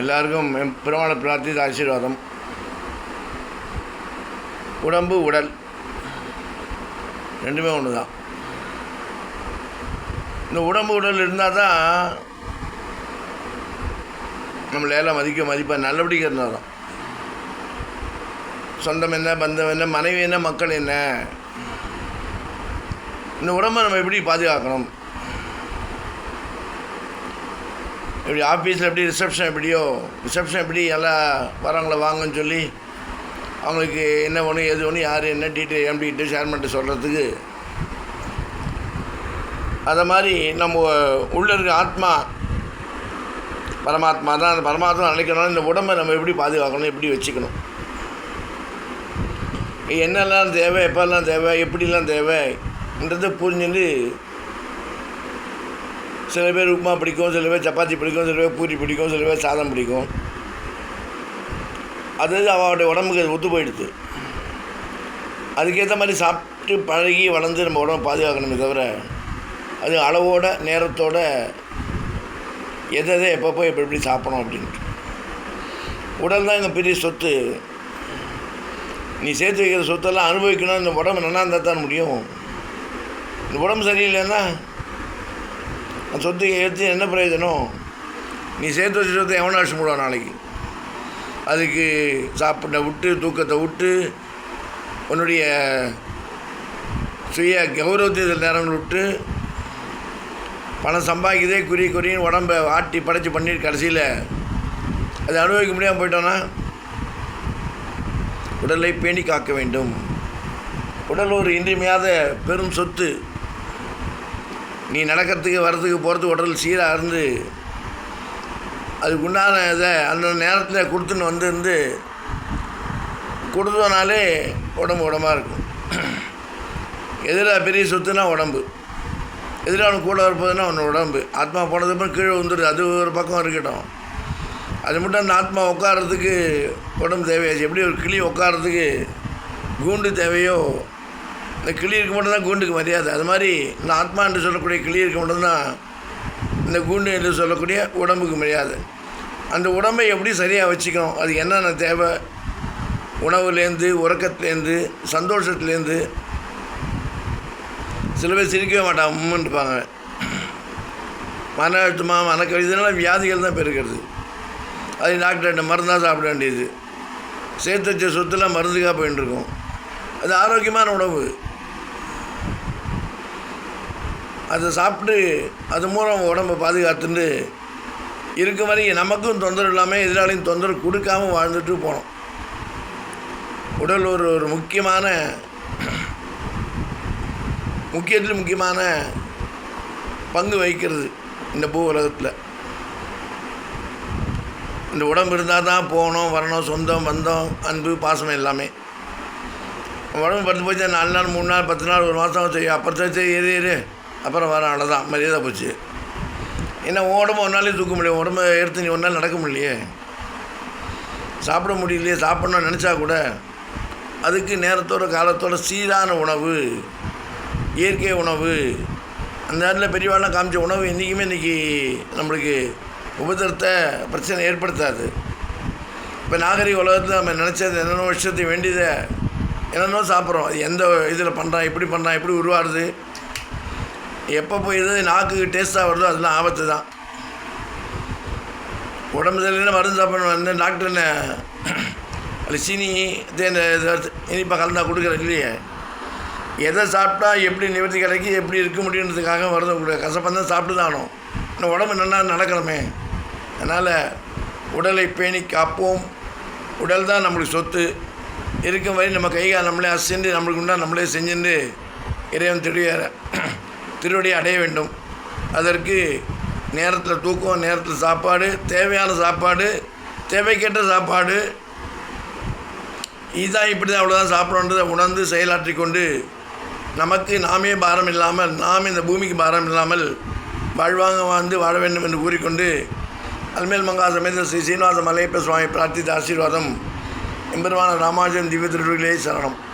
எல்லாருக்கும் எம் பெருமாளை பிரார்த்தித்த ஆசீர்வாதம். உடம்பு உடல். ரெண்டுமே ஒன்று தான் இந்த உடம்பு உடல் இருந்தால் தான் நம்மளை எல்லாம் மதிக்க மதிப்பாக நல்லபடியாக இருந்தால் தான் சொந்தம் என்ன பந்தம் என்ன மனைவி என்ன மக்கள் என்ன? இந்த உடம்பை நம்ம எப்படி பாதுகாக்கணும்? இப்படி ஆஃபீஸில் எப்படி ரிசப்ஷன் எப்படியோ ரிசப்ஷன் எப்படி எல்லாம் வரவங்கள வாங்கன்னு சொல்லி அவங்களுக்கு என்ன ஒன்று எது ஒன்று யார் என்ன டீட்டெயில் எம்டிகிட்ட ஷேர் பண்ணிட்டு சொல்கிறதுக்கு அதை மாதிரி நம்ம உள்ளே இருக்க ஆத்மா பரமாத்மா தான். அந்த பரமாத்மா நினைக்கணும் இந்த உடம்பை நம்ம எப்படி பாதுகாக்கணும் எப்படி வச்சுக்கணும். என்னெல்லாம் தேவை எப்போல்லாம் தேவை எப்படிலாம் தேவைன்றது புரிஞ்சுட்டு சில பேர் உப்புமா பிடிக்கும் சில பேர் சப்பாத்தி பிடிக்கும் சில பேர் பூரி பிடிக்கும் சில பேர் சாதம் பிடிக்கும். அது அவளுடைய உடம்புக்கு அது ஒத்து போயிடுது. அதுக்கேற்ற மாதிரி சாப்பிட்டு பழகி வளர்ந்து நம்ம உடம்பை பாதுகாக்கணுமே தவிர அது அளவோட நேரத்தோட எதை எதை எப்பப்போ எப்படி எப்படி சாப்பிடணும் அப்படின்ட்டு. உடல் தான் எங்கள் பெரிய சொத்து. நீ சேர்த்து வைக்கிற சொத்தெல்லாம் அனுபவிக்கணும் இந்த உடம்பு நல்லா இருந்தால் தான் முடியும். இந்த உடம்பு சரியில்லைன்னா அந்த சொத்து எடுத்து என்ன பிரயோஜனம் நீ சேர்த்து வச்ச சொத்தை எவனை அடிச்சு போடுவான் நாளைக்கு அதுக்கு சாப்பிட விட்டு தூக்கத்தை விட்டு உன்னுடைய சுய கௌரவத்தை நேரங்கள் விட்டு பணம் சம்பாதிக்கதே குறி குறின்னு உடம்பை ஆட்டி படைச்சி பண்ணி கடைசியில் அதை அனுபவிக்க முடியாமல் போயிட்டோன்னா உடலை பேணி காக்க வேண்டும். உடல் ஒரு இன்றியமையாத பெரும் சொத்து நீ நடக்கிறதுக்கு வர்றதுக்கு போகிறதுக்கு உடல் சீராக இருந்து அதுக்கு உண்டான இதை அந்த நேரத்தில் கொடுத்துன்னு வந்து இருந்து கொடுத்தோனாலே உடம்பு உடம்பாக இருக்கும். எதிராக பெரிய சொத்துனா உடம்பு. எதிராக அவனுக்கு கூட இருப்பதுன்னா அவன் உடம்பு. ஆத்மா போனதுக்கப்புறம் கீழே வந்துடுது அது ஒரு பக்கம் இருக்கட்டும். அது மட்டும் அந்த ஆத்மா உட்காரத்துக்கு உடம்பு தேவையாச்சு. எப்படி ஒரு கிளி உட்காரத்துக்கு கூண்டு தேவையோ இந்த கிளி மட்டும்தான் கூண்டுக்கு மரியாதை. அது மாதிரி இந்த ஆத்மா என்று சொல்லக்கூடிய கிளி மட்டும்தான் இந்த கூண்டு என்று சொல்லக்கூடிய உடம்புக்கு மரியாதை. அந்த உடம்பை எப்படி சரியாக வச்சுக்கணும்? அது என்னென்ன தேவை? உணவுலேருந்து உறக்கத்துலேருந்து சந்தோஷத்துலேருந்து சில பேர் சிரிக்கவே மாட்டாங்க உம்முன்ட்டுப்பாங்க மன அழுத்தமாக மனக்கழி இதெல்லாம் வியாதிகள் தான் பெருக்கிறது அது டாக்டர்கிட்ட மருந்தாக சாப்பிட வேண்டியது. சேர்த்து வச்ச சொத்துலாம் மருந்துக்காக போயின்னு இருக்கும் அது ஆரோக்கியமான உணவு. அதை சாப்பிட்டு அது மூலம் உடம்பை பாதுகாத்துட்டு இருக்க வரைக்கும் நமக்கும் தொந்தரவு இல்லாமல் எதிராளியும் தொந்தரவு கொடுக்காம வாழ்ந்துட்டு போனோம். உடல் ஒரு ஒரு முக்கியமான முக்கியத்தில் முக்கியமான பங்கு வகிக்கிறது இந்த பூ உலகத்தில் இந்த உடம்பு இருந்தால் தான் போகணும் வரணும் சொந்தம் வந்தோம் அன்பு பாசம் எல்லாமே. உடம்பு பத்து போச்சு நாலு நாள் மூணு நாள் பத்து நாள் ஒரு மாதம் செய்யும் அப்புறம் சரி ஏறி. அப்புறம் வர அவ்வளோதான் மரியாதை போச்சு. என்ன உடம்பு ஒரு நாளே தூக்க முடியும் உடம்பு எடுத்து நீ ஒரு நாள் நடக்க முடியலையே. சாப்பிட முடியலையே சாப்பிட்ணும்னு நினச்சா கூட அதுக்கு நேரத்தோட காலத்தோட சீரான உணவு இயற்கை உணவு அந்த நேரத்தில் பெரியவாள்லாம் காமிச்ச உணவு என்றைக்குமே இன்றைக்கி நம்மளுக்கு உபதிரத்தை பிரச்சனை ஏற்படுத்தாது. இப்போ நாகரிக உலகத்தில் நம்ம நினச்சது என்னென்ன விஷயத்தை வேண்டியதை என்னென்னோ சாப்பிட்றோம். அது எந்த இதில் பண்ணுறான் எப்படி பண்ணுறான் எப்படி உருவாடுது எப்போ போய் இது நாக்குக்கு டேஸ்ட்டாக வருதோ அதெல்லாம் ஆபத்து தான். உடம்பு சரியில்லைன்னா மருந்து சாப்பிடணும். வந்து டாக்டர் என்ன அது சீனி தேன் இனிப்பாக கலந்தா கொடுக்குற இல்லையே. எதை சாப்பிட்டா எப்படி நிவர்த்தி கிடைக்கி எப்படி இருக்க முடியுன்றதுக்காக வருது கூட கசப்பந்தான் சாப்பிட்டு தானோ இன்னும் உடம்பு நல்லா நடக்கணுமே. அதனால் உடலை பேணி காப்போம். உடல் தான் நம்மளுக்கு சொத்து. இருக்கும் வரை நம்ம கை கால் நம்மளே அசைந்து நம்மளுக்கு உண்டா நம்மளே செஞ்சுட்டு இறைவன் திருடிய திருவடியை அடைய வேண்டும். அதற்கு நேரத்தில் தூக்கம் நேரத்தில் சாப்பாடு தேவையான சாப்பாடு தேவைக்கேற்ற சாப்பாடு. இதுதான் இப்படி தான் அவ்வளோதான் சாப்பிடணுன்றதை உணர்ந்து செயலாற்றி கொண்டு நமக்கு நாமே பாரம் இல்லாமல் நாம் இந்த பூமிக்கு பாரம் இல்லாமல் வாழ்வாங்க வாழ்ந்து வாழ வேண்டும் என்று கூறிக்கொண்டு அல்மேல் மங்கா சமேத ஸ்ரீ சீனிவாச மலையப்ப சுவாமி பிரார்த்தித்த ஆசீர்வாதம் எம்பெருமான ராமாஜன் திவ்ய திருவிகளே சரணம்.